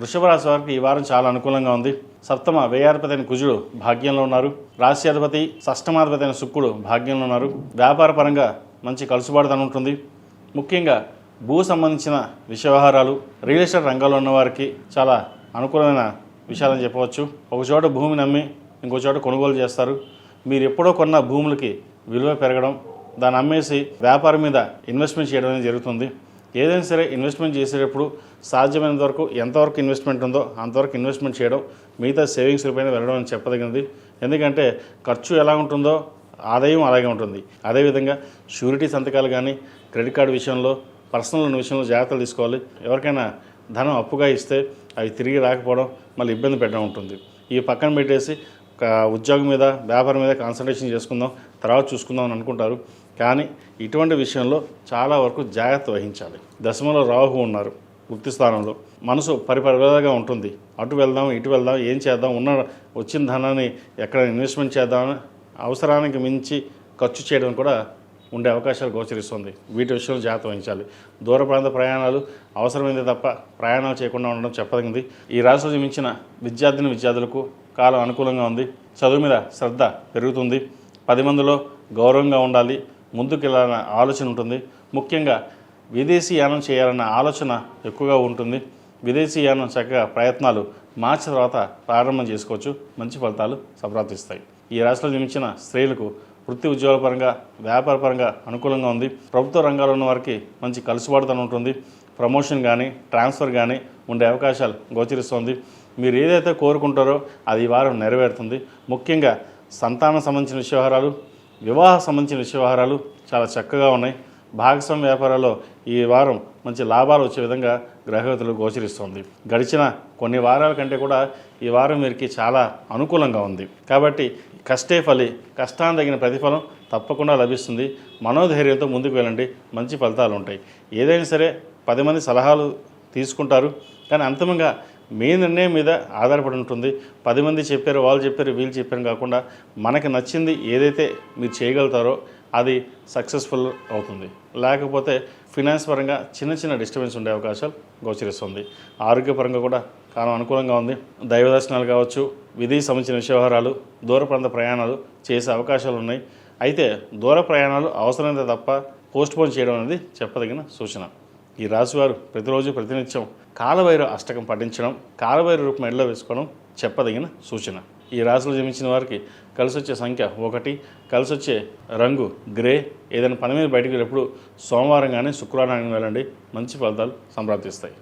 వృషభ రాశి వారికి ఈ వారం చాలా అనుకూలంగా ఉంది. సప్తమ వ్యయాధిపతి అయిన కుజుడు భాగ్యంలో ఉన్నారు. రాశ్యాధిపతి షష్టమాధిపతి అయిన శుక్రుడు భాగ్యంలో ఉన్నారు. వ్యాపార పరంగా మంచి కలుసుబాటుతనం ఉంటుంది. ముఖ్యంగా భూ సంబంధించిన విష వ్యవహారాలు రియల్ ఎస్టేట్ రంగంలో ఉన్న వారికి చాలా అనుకూలమైన విషయాలని చెప్పవచ్చు. ఒక చోట భూమిని అమ్మి ఇంకో చోట కొనుగోలు చేస్తారు. మీరు ఎప్పుడో కొన్న భూములకి విలువ పెరగడం దాన్ని అమ్మేసి వ్యాపారం మీద ఇన్వెస్ట్మెంట్ చేయడం అనేది జరుగుతుంది. ఏదైనా సరే ఇన్వెస్ట్మెంట్ చేసేటప్పుడు సాధ్యమైనంత వరకు ఎంతవరకు ఇన్వెస్ట్మెంట్ ఉందో అంతవరకు ఇన్వెస్ట్మెంట్ చేయడం మిగతా సేవింగ్స్ పైన వెళ్ళడం అని చెప్పదగినది. ఎందుకంటే ఖర్చు ఎలా ఉంటుందో ఆదాయం అలాగే ఉంటుంది. అదేవిధంగా షూరిటీ సంతకాలు కానీ క్రెడిట్ కార్డు విషయంలో పర్సనల్ లోన్ విషయంలో జాగ్రత్తలు తీసుకోవాలి. ఎవరికైనా ధనం అప్పుగా ఇస్తే అవి తిరిగి రాకపోవడం మళ్ళీ ఇబ్బంది పెట్టడం ఉంటుంది. ఈ పక్కన పెట్టేసి ఉద్యోగం మీద వ్యాపారం మీద కాన్సన్ట్రేషన్ చేసుకుందాం తర్వాత చూసుకుందాం అని అనుకుంటారు. కానీ ఇటువంటి విషయంలో చాలా వరకు జాగ్రత్త వహించాలి. దశమలో రాహు ఉన్నారు వృత్తి స్థానంలో. మనసు పరిపరిగా ఉంటుంది. అటు వెళ్దాం ఇటు వెళ్దాం ఏం చేద్దాం ఉన్న వచ్చిన ధనాన్ని ఎక్కడ ఇన్వెస్ట్మెంట్ చేద్దాం అవసరానికి మించి ఖర్చు చేయడం కూడా ఉండే అవకాశాలు గోచరిస్తుంది. వీటి విషయంలో జాగ్రత్త వహించాలి. దూర ప్రాంత ప్రయాణాలు అవసరమైంది తప్ప ప్రయాణాలు చేయకుండా ఉండడం చెప్పదగింది. ఈ రాశిలో మించిన విద్యార్థిని విద్యార్థులకు కాలం అనుకూలంగా ఉంది. చదువు మీద శ్రద్ధ పెరుగుతుంది. పది మందిలో గౌరవంగా ఉండాలి. ముందుకు వెళ్ళాలన్న ఆలోచన ఉంటుంది. ముఖ్యంగా విదేశీ యానం చేయాలన్న ఆలోచన ఎక్కువగా ఉంటుంది. విదేశీ యానం చక్కగా ప్రయత్నాలు మార్చి తర్వాత ప్రారంభం చేసుకోవచ్చు. మంచి ఫలితాలు సంప్రాప్తిస్తాయి. ఈ రాశిలో జన్మించిన స్త్రీలకు వృత్తి ఉద్యోగాల పరంగా వ్యాపార పరంగా అనుకూలంగా ఉంది. ప్రభుత్వ రంగాల్లో ఉన్న వారికి మంచి కలుసుబాటుతనం ఉంటుంది. ప్రమోషన్ కానీ ట్రాన్స్ఫర్ కానీ ఉండే అవకాశాలు గోచరిస్తుంది. మీరు ఏదైతే కోరుకుంటారో అది ఈ వారం నెరవేరుతుంది. ముఖ్యంగా సంతానం సంబంధించిన విషయవహారాలు వ్యవహారాలు వివాహ సంబంధించిన విషయవహారాలు చాలా చక్కగా ఉన్నాయి. భాగస్వామ్య వ్యాపారాల్లో ఈ వారం మంచి లాభాలు వచ్చే విధంగా గ్రహగతులు గోచరిస్తుంది. గడిచిన కొన్ని వారాల కంటే కూడా ఈ వారం వీరికి చాలా అనుకూలంగా ఉంది. కాబట్టి కష్టే ఫలి కష్టాన్ని తగిన ప్రతిఫలం తప్పకుండా లభిస్తుంది. మనోధైర్యంతో ముందుకు వెళ్ళండి. మంచి ఫలితాలు ఉంటాయి. ఏదైనా సరే పది మంది సలహాలు తీసుకుంటారు. కానీ అంతిమంగా మీ నిర్ణయం మీద ఆధారపడి ఉంటుంది. పది మంది చెప్పారు వాళ్ళు చెప్పారు వీళ్ళు చెప్పారు కాకుండా మనకి నచ్చింది ఏదైతే మీరు చేయగలుగుతారో అది సక్సెస్ఫుల్ అవుతుంది. లేకపోతే ఫినాన్స్ పరంగా చిన్న చిన్న డిస్టర్బెన్స్ ఉండే అవకాశాలు గోచరిస్తుంది. ఆరోగ్యపరంగా కూడా కాలం అనుకూలంగా ఉంది. దైవ దర్శనాలు కావచ్చు విధి సంబంధించిన వ్యవహారాలు దూర ప్రాంత ప్రయాణాలు చేసే అవకాశాలు ఉన్నాయి. అయితే దూర ప్రయాణాలు అవసరమైతే తప్ప పోస్ట్పోన్ చేయడం అనేది చెప్పదగిన సూచన. ఈ రాశివారు ప్రతిరోజు ప్రతినిత్యం కాలవైరు అష్టకం పఠించడం కాలవైరు రూపం ఎడలో వేసుకోవడం చెప్పదగిన సూచన. ఈ రాశిలో జన్మించిన వారికి కలిసి వచ్చే సంఖ్య ఒకటి కలిసి వచ్చే రంగు గ్రే ఏదైనా పని మీద బయటకు వెళ్ళినప్పుడు సోమవారం కానీ శుక్రవారం కానీ వెళ్ళండి. మంచి ఫలితాలు సంప్రాప్తిస్తాయి.